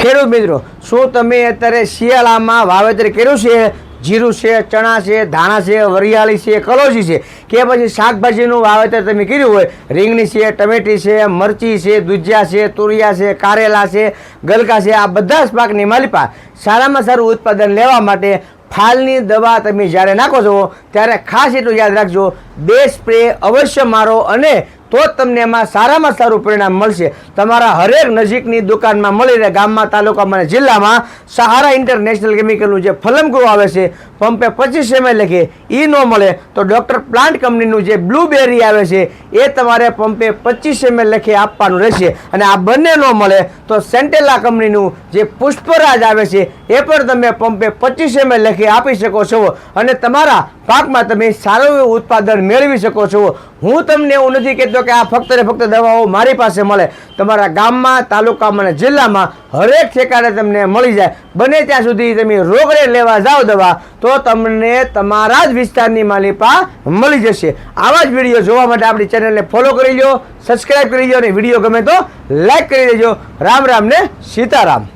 ખેડૂત મિત્રો, શું તમે અત્યારે શિયાળામાં વાવેતર કર્યું છે? જીરું છે, ચણા છે, ધાણા છે, વરિયાળી છે, કલોજી છે? કે પછી શાકભાજીનું વાવેતર તમે કર્યું હોય? રીંગણી છે, ટમેટી છે, મરચી છે, દુધિયા છે, તુરિયા છે, કારેલા છે, ગલકા છે, આ બધા જ પાકની માલિપા સારામાં સારું ઉત્પાદન લેવા માટે ફાલની દવા તમે જ્યારે નાખો છો, ત્યારે ખાસ એટલું યાદ રાખજો, બે સ્પ્રે અવશ્ય મારો અને તો જ તમને એમાં સારામાં સારું પરિણામ મળશે. તમારા હરેક નજીકની દુકાનમાં મળી રહે ગામમાં, તાલુકામાં અને જિલ્લામાં સહારા ઇન્ટરનેશનલ કેમિકલનું જે ફલમગ્રો આવે છે, પંપે પચીસ એમએ લખે એ ન મળે તો ડૉક્ટર પ્લાન્ટ કંપનીનું જે બ્લૂબેરી આવે છે, એ તમારે પંપે પચીસ એમએ લખે આપવાનું રહેશે. અને આ બંને ન મળે તો સેન્ટેલા કંપનીનું જે પુષ્પરાજ આવે છે, એ પણ તમે પંપે પચીસ એમએ લખે આપી શકો છો. અને તમારા પાકમાં તમે સારું એવું ઉત્પાદન મેળવી શકો છો. હું તમને એવું નથી કહેતો કે આ ફક્ત ને ફક્ત દવાઓ મારી પાસે મળે. તમારા ગામમાં, તાલુકામાં અને જિલ્લામાં હરેક ઠેકાણે તમને મળી જાય. બને ત્યાં સુધી તમે રોકડે લેવા જાઓ દવા, તો તમને તમારા જ વિસ્તારની માલિપા મળી જશે. આવા જ વીડિયો જોવા માટે આપણી ચેનલને ફોલો કરી લો સબસ્ક્રાઈબ કરી લો અને વીડિયો ગમે તો લાઈક કરી દેજો. રામ રામ ને સીતારામ.